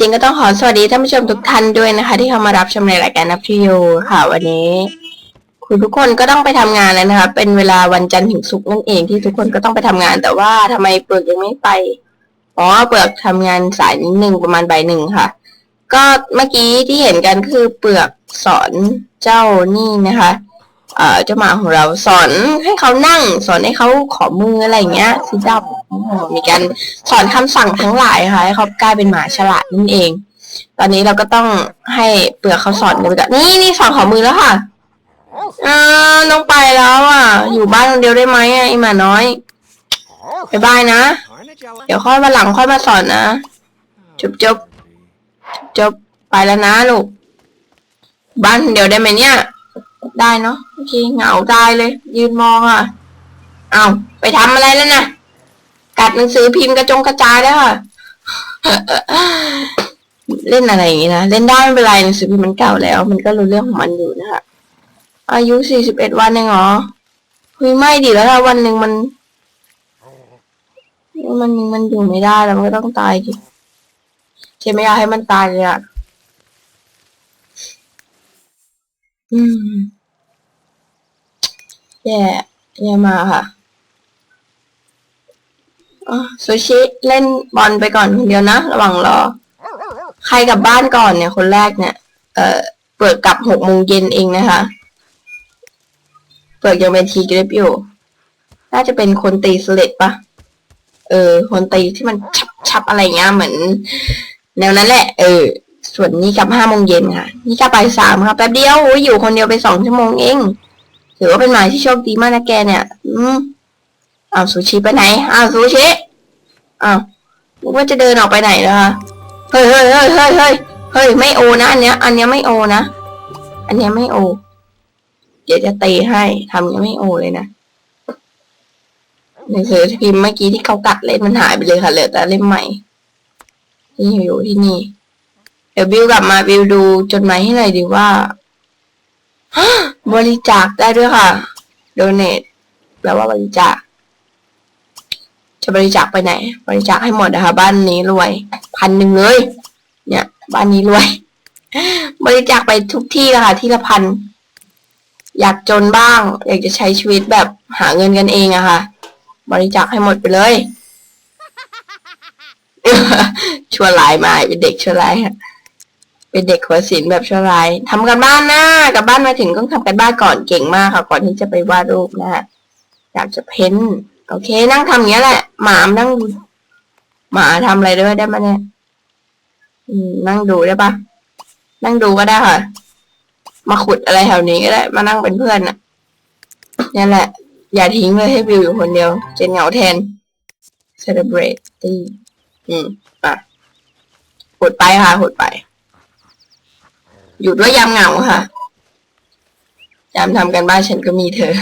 จริงก็ต้องขอสวัสดีท่านผู้ชมทุกท่านด้วยนะคะ ที่เข้ามารับชมในรายการนับพิโยค่ะ วันนี้ คุณทุกคนก็ต้องไปทำงานแล้วนะคะ เป็นเวลาวันจันทร์ถึงศุกร์นั่นเองที่ทุกคนก็ต้องไปทำงาน แต่ว่าทำไมเปลือกยังไม่ไปอ๋อเปลือกทำงานสายนิดนึงประมาณบ่ายหนึ่งค่ะ ก็เมื่อกี้ที่เห็นกันคือเปลือกสอนเจ้านี่นะคะเอ่อเจ้าหมาของเราสอนให้เขานั่ง สอนให้เขาขอมืออะไรอย่างเงี้ยซิดับ มีการสอนคำสั่งทั้งหลายค่ะให้เขากลายเป็นหมาฉลาดนั่นเอง ตอนนี้เราก็ต้องให้เปลือกเขาสอนกันกันนี่นี่สอนขอมือแล้วค่ะอ่าต้องไปแล้วอะ อยู่บ้านคนเดียวได้ไหมไอหมาน้อยบายบายนะ เดี๋ยวค่อยมาหลังค่อยมาสอนนะจบจบจบไปแล้วนะลูก บ้านคนเดียวได้ไหมเนี่ย ได้เนาะโอเคเหงาตายเลย ยืนมองอะ เอาไปทำอะไรแล้วนะ กัดหนังสือพิมพ์กระจงกระจายแล้วอะเล่นอะไรอย่างงี้นะ เล่นได้ไม่เป็นไรหนังสือพิมพ์มันเก่าแล้ว มันก็รู้เรื่องของมันอยู่นะคะอายุสี่สิบเอ็ดวันเองเหรอเฮ้ยไม่ดีแล้วถ้าวันหนึ่งมันมันมันอยู่ไม่ได้แล้วมันก็ต้องตายดิเจไม่อยากให้มันตายเลยอะอืมแย่แย่มาค่ะ ซูชิเล่นบอลไปก่อนคนเดียวนะ ระหว่างรอ ใครกลับบ้านก่อนเนี่ย คนแรกเนี่ย เอ่อ เปิดกลับหกโมงเย็นเองนะคะ เปิดยังเป็นทีกรฟอยู่ น่าจะเป็นคนตีสเลดปะเออ คนตีที่มันชับชับอะไรเงี้ยเหมือน แนวนั้นแหละ เออ ส่วนนี้กลับห้าโมงเย็นค่ะ นี่กลับไปสามครับแป๊บเดียวอยอยู่คนเดียวไปสองชั่วโมงเอง ถือว่าเป็นหมายที่โชคดีมากนะแกเนี่ย อืม อ้าวซูชิไปไหนอ้าวซูชิอ้าวนึกว่าจะเดินออกไปไหนแล้วคะเฮ้ยเฮ้ยเฮ้ยเฮ้ยเฮ้ยเฮ้ยไม่โอนะอันเนี้ย อันเนี้ยไม่โอนะอันเนี้ยไม่โอ เดี๋ยวจะตีให้ทำยังไม่โอเลยนะหนังสือพิมพ์เมื่อกี้ที่เขากัดเล่นมันหายไปเลยค่ะเหลือแต่เล่มใหม่ที่อยู่ที่นี่ เดี๋ยวบิวกลับมาบิวดูจดหมายให้หน่อยดีว่าบริจาคได้ด้วยค่ะ donate แปลว่าบริจาค จะบริจาคไปไหน บริจาคให้หมดนะคะบ้านนี้รวยพันหนึ่งเลย เนี่ย บ้านนี้รวย บริจาคไปทุกที่ละค่ะที่ละพันอยากจนบ้าง อยากจะใช้ชีวิตแบบหาเงินกันเองอะค่ะ บริจาคให้หมดไปเลยชั่วร้ายมาเป็นเด็กชั่วร้ายค่ะเป็นเด็กหัวศิลแบบชั่วร้ายทำกันบ้านนะกับบ้านมาถึงต้องทำกันบ้านก่อนเก่งมากค่ะ ก่อนที่จะไปวาดรูปนะฮะอยากจะเพ้น โอเค นั่งทำอย่างนี้ยแหละ หมามนั่งหมาทำอะไรด้วยได้ไหมเนี่ยนั่งดูได้ปะนั่งดูก็ได้ค่ะ มาขุดอะไรแถวนี้ก็ได้ มานั่งเป็นเพื่อนน่ะนี่แหละ อย่าทิ้งเลยให้วิวอยู่คนเดียว เจนเหงาแทน celebrate ตีอืมอะขุดไปค่ะขุดไป อยู่ด้วยยามเหงาค่ะ ยามทำกันบ้านฉันก็มีเธอ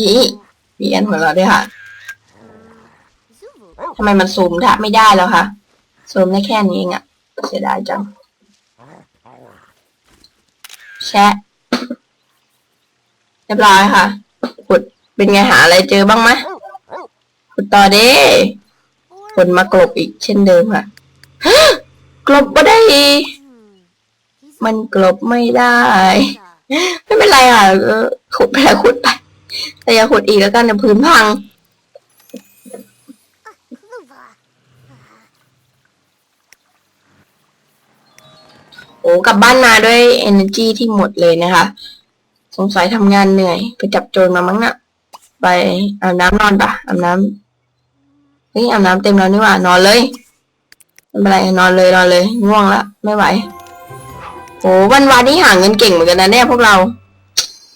อีมีกันหัวเราะด้วยค่ะทำไมมันซูมได้ไม่ได้แล้วคะซูมได้แค่นี้เองอะเสียดายจัง แชะเรียบร้อยค่ะขุดเป็นไงหาอะไรเจอบ้างไหมขุดต่อเด้คนมากลบอีกเช่นเดิมค่ะกลบไม่ได้ มันกลบไม่ได้ ไม่เป็นไรค่ะขุดไปแล้วขุดไป แต่อย่าขุดอีกแล้วกันเดี๋ยวพื้นพัง โอ้กลับบ้านมาด้วย energy ที่หมดเลยนะคะ สงสัยทำงานเหนื่อย ไปจับโจรมามั้งนะ่ะ ไปอาบน้ำนอนปะอาบน้ำเฮ้ยอาบน้ำเต็มแล้วนี่หว่านอนเลยไม่เป็นไรนอนเลยนอนเลยง่วงละไม่ไหวโอ้วันวันนี้หาเงินเก่งเหมือนกันนะเนี่ยพวกเรา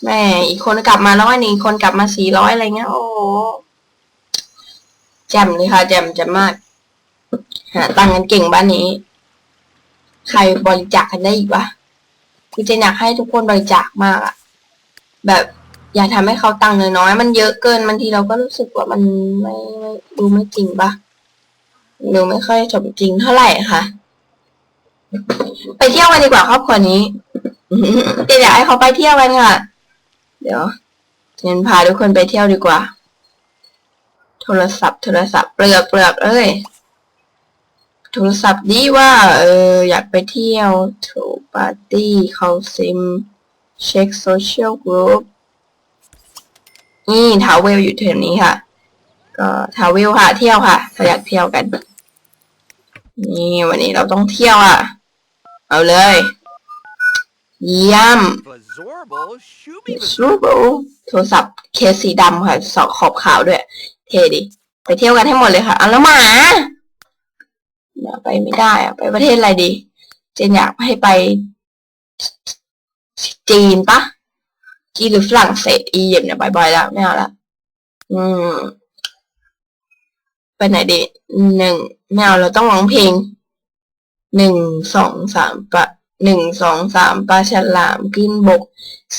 แม่อีกคนกลับมาร้อยหนึ่งคนกลับมาสี่ร้อยอะไรเงี้ย โอ้โหแจ่มเลยค่ะ แจ่มแจ่มมาก หาตังค์กันเก่งบ้านนี้ ใครบริจาคกันได้อีกวะคือเจนอยากให้ทุกคนบริจาคมากอะแบบอย่าทำให้เขาตังค์น้อยๆมันเยอะเกินบางทีเราก็รู้สึกว่ามันไม่ไม่ดูไม่จริงปะดูไม่ค่อยสมจริงเท่าไหร่ค่ะ ไปเที่ยวกันดีกว่าครอบครัวนี้เจนอยากให้เขาไปเที่ยวกันค่ะ เดี๋ยวเจนพาทุกคนไปเที่ยวดีกว่า โทรศัพท์โทรศัพท์เปลือกเปลือกเอ้ย โทรศัพท์ดีว่า เออ อยากไปเที่ยวโทรปาร์ตี้เขาซิม เช็คโซเชียลกรุ๊ปนี่ทาวเวลอยู่แถวนี้ค่ะ ก็ทาวเวลค่ะ เที่ยวค่ะเราอยากเที่ยวกัน นี่วันนี้เราต้องเที่ยวอะ เอาเลย เยี่ยม Blazorbo, Shooby รูปโทรศัพท์เคสสีดำค่ะสอกขอบขาวด้วย เทดิไปเที่ยวกันให้หมดเลยค่ะเอาแล้วหมาเดี๋ยวไปไม่ได้อะไปประเทศอะไรดี เจนอยากให้ไปจีนปะจีนหรือฝรั่งเศสอียิปต์เนี่ยบ่อยๆแล้วไม่เอาละอืมไปไหนดีหนึ่งไม่เอาเราต้องร้องเพลงหนึ่งสองสามปะ หนึ่งสองสามปลาฉลามขึ้นบก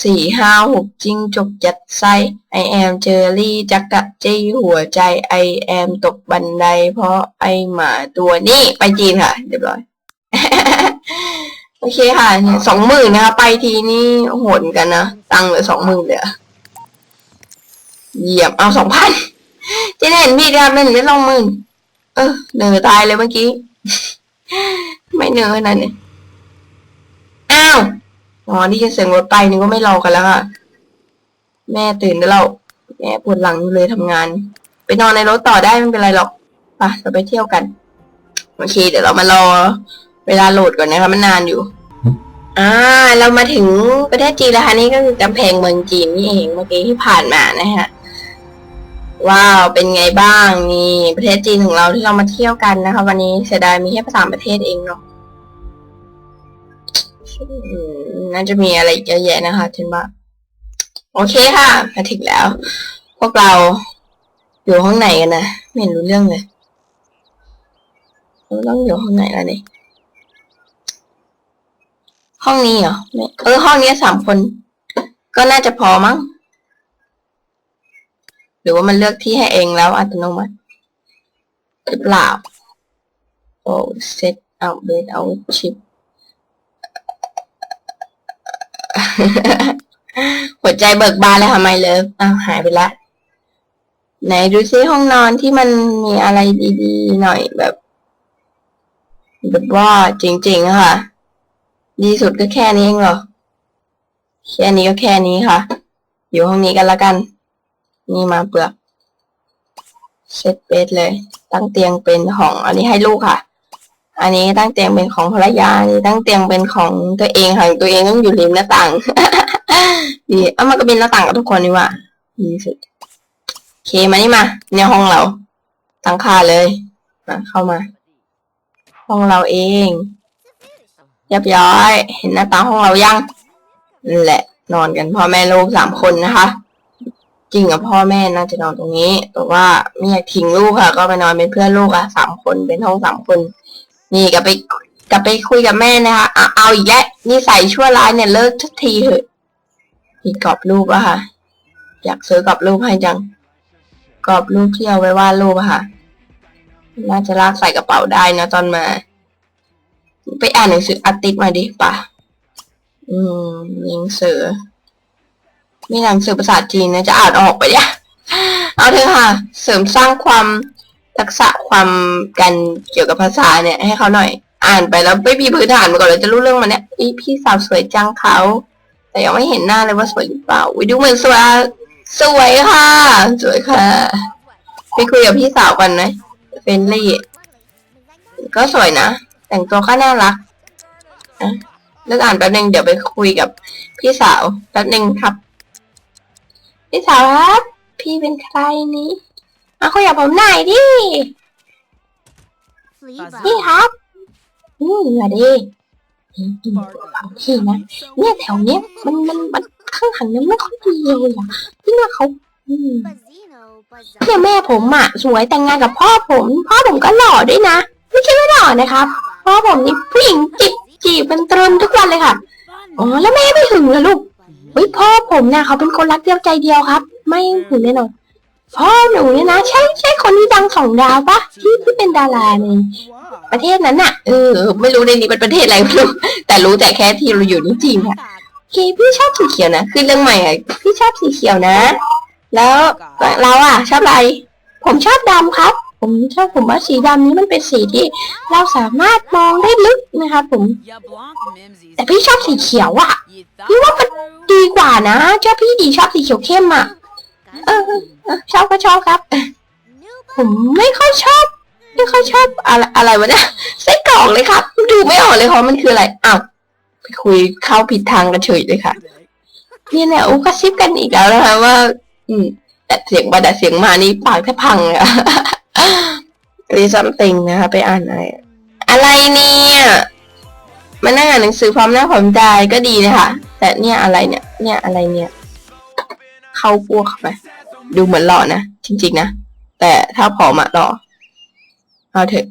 สี่ห้าหกจิ้งจกยัดไส้ไอแอมเจอรี่จักกะจี้หัวใจไอแอมตกบันได เพราะไอหมาตัวนี้ไปจีนค่ะ เรียบร้อย โอเคค่ะสองหมื่นนะคะ ไปทีนี่โหดกันนะ ตังค์เหลือสองหมื่นเลยอเหยียบเอาสองพันเจะเห็นพี่ครับเล่นได้สองหมื่นเออเหนื่อยตายเลยเมื่อกี้ ไม่เหนื่อยขนาดนี้ อ๋อนี่จะเสียงรถไปนึกว่าไม่รอกันแล้วค่ะ แม่ตื่นแล้วเราแม่ปวดหลังอยู่เลยทำงาน ไปนอนในรถต่อได้ไม่เป็นไรหรอกไปเราไปเที่ยวกัน โอเค เดี๋ยวเรามารอ เวลาโหลดก่อนนะคะ มันนานอยู่ อ่า เรามาถึงประเทศจีนแล้วค่ะนี่ก็คือกำแพงเมืองจีนนี่เองเมื่อกี้ที่ผ่านมานะฮะว้าวเป็นไงบ้างนี่ประเทศจีนของเราที่เรามาเที่ยวกันนะคะ วันนี้เสียดายมีแค่สามประเทศเองเนาะ น่าจะมีอะไรเยอะแยะนะคะเช่นว่าโอเคค่ะมาถึงแล้ว พวกเราอยู่ห้องไหนกันนะไม่เห็นรู้เรื่องเลยเราต้องอยู่ห้องไหนแล้วนี่ห้องนี้เหรอเออห้องนี้สามคน ก็น่าจะพอมั้งหรือว่ามันเลือกที่ให้เองแล้วอัตโนมัติหรือเปล่าโอ้เซตเอาเบสเอาชิป หัวใจเบิกบานเลยค่ะไมเลิฟอ้าวหายไปละ ไหนดูซิห้องนอนที่มันมีอะไรดีๆหน่อยแบบแบบว่าจริงๆค่ะ ดีสุดก็แค่นี้เองเหรอ แค่นี้ก็แค่นี้ค่ะ อยู่ห้องนี้กันละกัน นี่มาเปลือกเซตเบดเลย ตั้งเตียงเป็นของอันนี้ให้ลูกค่ะ อันนี้ตั้งเตียงเป็นของภรรยาอันนี้ตั้งเตียงเป็นของตัวเองค่ะตัวเองต้องอยู่ริมหน้าต่าง ดีเอามันก็เป็นหน้าต่างกับทุกคนนี่ว่าดีสุดโอเคมานี่มาเนี่ยห้องเราตั้งค่าเลยมาเข้ามา ห้องเราเองเรียบร้อย เห็นหน้าต่างห้องเรายังนั่นแหละ นอนกันพ่อแม่ลูกสามคนนะคะจริงกับพ่อแม่น่าจะนอนตรงนี้ แต่ว่าไม่อยากทิ้งลูกค่ะ ก็ไปนอนเป็นเพื่อนลูกอะสามคนเป็นห้องสามคน นี่กลับไปกลับไปคุยกับแม่นะคะเอาเอาอีกแล้วนี่ใส่ชั่วร้ายเนี่ยเลิกทุกทีเถอะมีกรอบรูปอะค่ะ อยากซื้อกรอบรูปให้จัง กรอบรูปที่เอาไว้วาดรูปอะค่ะ น่าจะลากใส่กระเป๋าได้นะตอนมา ไปอ่านหนังสืออาร์ติสมาดิป่ะ อืมหนังสือ มีหนังสือภาษาจีนนะจะอ่านออกไปเนี่ยเอาเถอะค่ะ เสริมสร้างความ ทักษะความกันเกี่ยวกับภาษาเนี่ยให้เขาหน่อย อ่านไปแล้วไม่มีพื้นฐานมาก่อนเลยจะรู้เรื่องมันเนี่ยอีพี่สาวสวยจังเขา แต่ยังไม่เห็นหน้าเลยว่าสวยหรือเปล่าวิดูเหมือนสวยสวยค่ะ สวยค่ะไปคุยกับพี่สาวกันไหมเฟนลี่ก็สวยนะ แต่งตัวก็น่ารักนะเลิกอ่านแป๊บนึงเดี๋ยวไปคุยกับพี่สาวแป๊บนึงครับ พี่สาวครับ พี่เป็นใครนี้ มาคุยกับผมหน่อยดิ พี่ครับ อืมมาดิอืมอืมพี่นะ เนี่ยแถวเนี้ยมันมันมันข้างหลังเนี่ยไม่ค่อยดีเลยอะพี่ว่าเขาอืมเนี่ยแม่ผมอะ สวยแต่งงานกับพ่อผม พ่อผมก็หล่อด้วยนะ ไม่ใช่ไม่หล่อนะครับ พ่อผมนี่ผู้หญิงจีบจีบเป็นตรึมทุกวันเลยค่ะ อ๋อแล้วแม่ไม่หึงเหรอลูกเฮ้ยพ่อผมเนี่ยเขาเป็นคนรักเดียวใจเดียวครับ ไม่หึงแน่นอน พ่อหนูเนี่ยนะ ใช่ใช่คนที่ดังสองดาวปะที่ที่เป็นดาราในประเทศนั้นน่ะ เออ ไม่รู้ในนี้เป็นประเทศอะไรไม่รู้แต่รู้แต่แค่ที่เราอยู่นี่จีนค่ะโอเคพี่ชอบสีเขียวนะคือเรื่องใหม่อะพี่ชอบสีเขียวนะ แล้วเราอะ ชอบอะไร ผมชอบดำครับ ผมชอบผมว่าสีดำนี้มันเป็นสีที่ เราสามารถมองได้ลึกนะคะผม แต่พี่ชอบสีเขียวอะพี่ว่ามันดีกว่านะชอบพี่ดีชอบสีเขียวเข้มอะ เออเออเออชอบก็ชอบครับ ผมไม่ค่อยชอบ ไม่ค่อยชอบอะไรอะไรวะเนี่ยไส้กรอกเลยครับ ดูไม่ออกเลยค่ะมันคืออะไรอ้าวไปคุยเข้าผิดทางกันเฉยเลยค่ะ นี่ยเนี่ยอุกระซิบกันอีกแล้วนะคะว่า อืม แต่เสียงมาแต่เสียงมานี่ปากแทบพังเลยอะรีซัมติงนะคะ ไปอ่านอะไรอะไรเนี่ยมานั่งอ่านหนังสือพร้อมหน้าพร้อมใจก็ดีนะคะแต่เนี่ยอะไรเนี่ย เนี่ยอะไรเนี่ย เข้าพวกเข้าไป ดูเหมือนหล่อนะ จริงๆนะ แต่ถ้าผอมอะหล่อเอาเถอะ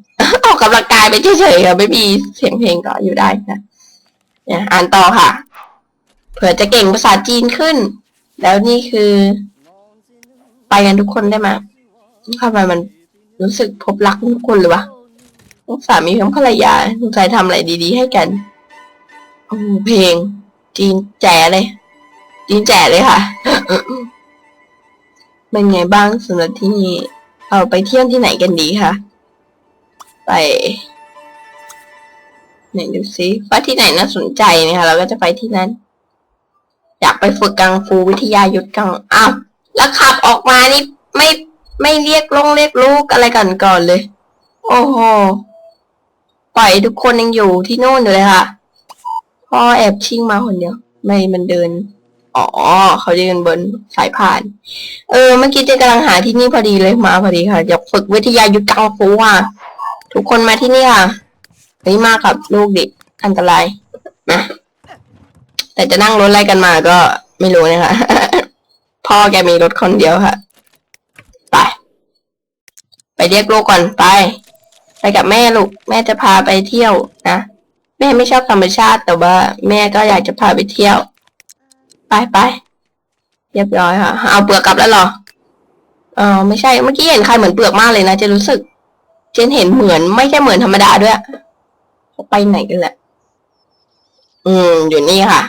ออกกำลังกายไปเฉยๆค่ะไม่มีเสียงเพลงก็อยู่ได้นะเนี่ยอ่านต่อค่ะ เผื่อจะเก่งภาษาจีนขึ้น แล้วนี่คือ ไปกันทุกคนได้ไหมทำไมมันรู้สึกพบรักทุกคนเลยวะทั้งสามีทั้งภรรยาสงสัยทำอะไรดีๆ ให้กัน โอ้เพลง จีนแจ๋เลย จีนแจ๋เลยค่ะ เป็นไงบ้างสำหรับที่นี่ เอาไปเที่ยวที่ไหนกันดีคะไปไหนดูซิว่าที่ไหนน่าสนใจนะคะเราก็จะไปที่นั้น อยากไปฝึกกังฟูวิทยายุทธกังอ้าวแล้วขับออกมานี่ไม่ไม่เรียกลงเรียกลูกอะไรกันก่อนเลย โอ้โหปล่อยทุกคนยังอยู่ที่โน่นอยู่เลยค่ะพ่อแอบชิ่งมาคนเดียว ไม่มันเดิน อ๋อ เขาเดินบนสายพาน เออ เมื่อกี้เจกำลังหาที่นี่พอดีเลยมาพอดีค่ะอยากฝึกวิทยายุทธกังฟูอะ ทุกคนมาที่นี่ค่ะนี่มากับลูกเด็กอันตรายนะแต่จะนั่งรถอะไรกันมาก็ไม่รู้นะคะพ่อแกมีรถคนเดียวค่ะ ไป ไปเรียกลูกก่อนไป ไปกับแม่ลูก แม่จะพาไปเที่ยวนะ แม่ไม่ชอบธรรมชาติแต่ว่า แม่ก็อยากจะพาไปเที่ยว ไปไปเรียบร้อยค่ะ เอาเปลือกกลับแล้วหรอเออไม่ใช่เมื่อกี้เห็นใครเหมือนเปลือกมากเลยนะเจนรู้สึก เจนเห็นเหมือนไม่ใช่เหมือนธรรมดาด้วยเขาไปไหนกันแหละ อืม อยู่นี่ค่ะ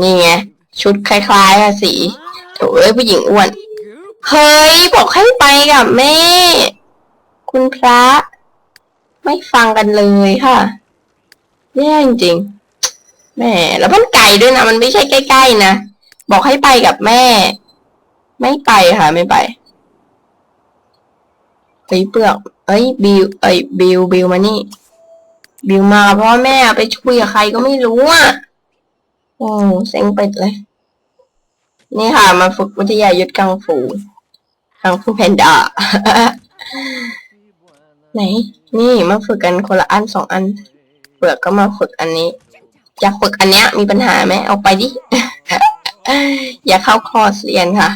นี่ไงชุดคล้ายๆอะสีโถเอ้ยผู้หญิงอ้วน เฮ้ยบอกให้ไปกับแม่ คุณพระ ไม่ฟังกันเลยค่ะ แย่จริงๆ แม่ แล้วมันไกลด้วยนะ มันไม่ใช่ใกล้ๆนะ บอกให้ไปกับแม่ ไม่ไปค่ะ ไม่ไปเฮ้เปลือก เอ้ยบิวเอ้ยบิวบิวมานี่ บิวมาเพราะว่าแม่ไปคุยกับใครก็ไม่รู้อะ โอ้เซ็งเป็ดเลย นี่ค่ะ มาฝึกวิทยายุทธกังฟูกังฟูแพนด้าไหน นี่มาฝึกกันคนละอันสองอัน เปลือกก็มาฝึกอันนี้ อยากฝึกอันเนี้ย มีปัญหาไหมเอาไปดิ อย่าเข้าคอร์สเรียนค่ะ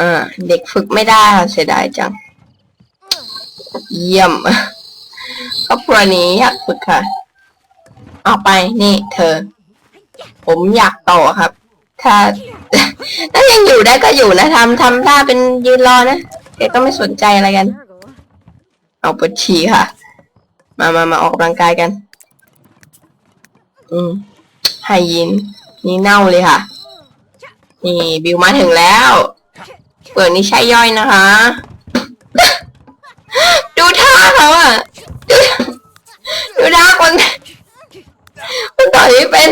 อ่า เด็กฝึกไม่ได้ค่ะเสียดายจัง เยี่ยมครอบครัวนี้อยากฝึกค่ะ เอาไปนี่ เธอ ผมอยากต่อครับ ถ้าถ้ายังอยู่ได้ก็อยู่นะทำทำท่าเป็นยืนรอนะแกก็ไม่สนใจอะไรกัน เอาปวดฉี่ค่ะ มามามาออกกำลังกายกัน อืมไฮยิน นี่เน่าเลยค่ะ นี่บิวมาถึงแล้ว เปิดนี่ใช่ย่อยนะคะ ดูท่าเขาอะดูดูท่าคนคนต่อยเป็น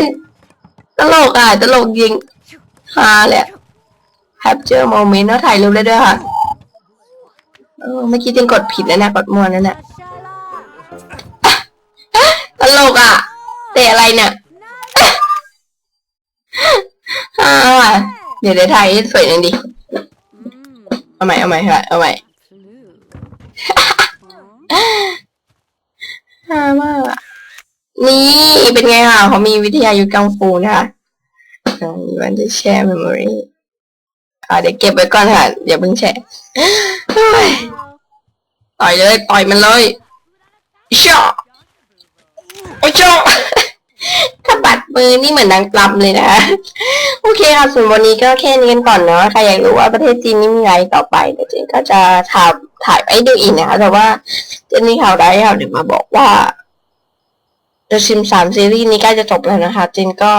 ตลกอะ ตลกยิงฮาเลยแ a ปเจอร์โมเมนต์แล้วถ่ายรูปได้ด้วยค่ะเออเมื่อกี้จริงกดผิดแล้วนะกดมวนั่นน่ะตลกอะ ตะอะไรเนี่ยฮาว่ะเดี๋ยวเดี๋ยวถ่ายให้สวยหน่อยดิ เอาใหม่เอาใหม่ค่ะเอาใหม่ฮามากอะนี่เป็นไงค่ะเขามีวิทยายุทธกังฟูนะคะอ่า you want to share memory อ่าเดี๋ยวเก็บไว้ก่อนค่ะอย่าเพิ่งแชร์เฮ้ยต่อยเลย ต่อยมันเลยชอโอ้ชอถ้าบั มือนี่เหมือนนางรำเลยนะคะโอเคค่ะส่วนวันนี้ก็แค่นี้กันก่อนเนาะใครอยากรู้ว่าประเทศจีนนี่มีอะไรต่อไปเดี๋ยวเจนก็จะถ่ายถ่ายไปดูอีกนะคะ แต่ว่าเจนนี่ข่าวได้ข่าวเดี๋ยวมาบอกว่า The Sim 3ซีรีส์นี้ใกล้จะจบแล้วนะคะเจนก็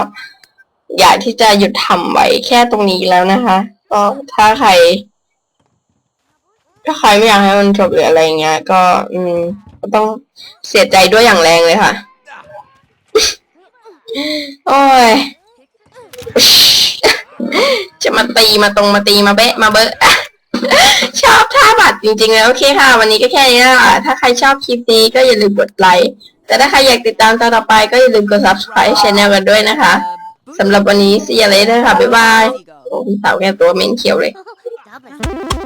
อยากที่จะหยุดทำไว้แค่ตรงนี้แล้วนะคะ ก็ถ้าใคร ถ้าใครไม่อยากให้มันจบหรืออะไรเงี้ย ก็ อืมก็ต้องเสียใจด้วยอย่างแรงเลยค่ะ โอ้ย จะมาตีมาตรงมาตีมาเบะมาเบอะ ชอบท่าบัตรจริงๆเลยโอเคค่ะ วันนี้ก็แค่นี้นะคะถ้าใครชอบคลิปนี้ก็อย่าลืมกดไลค์ แต่ถ้าใครอยากติดตามตอนต่อไปก็อย่าลืมกด subscribe channel กันด้วยนะคะสำหรับวันนี้ see you later ค่ะ บ๊ายบาย โอ้สาวแกตัวเหม็นเขียวเลย Double.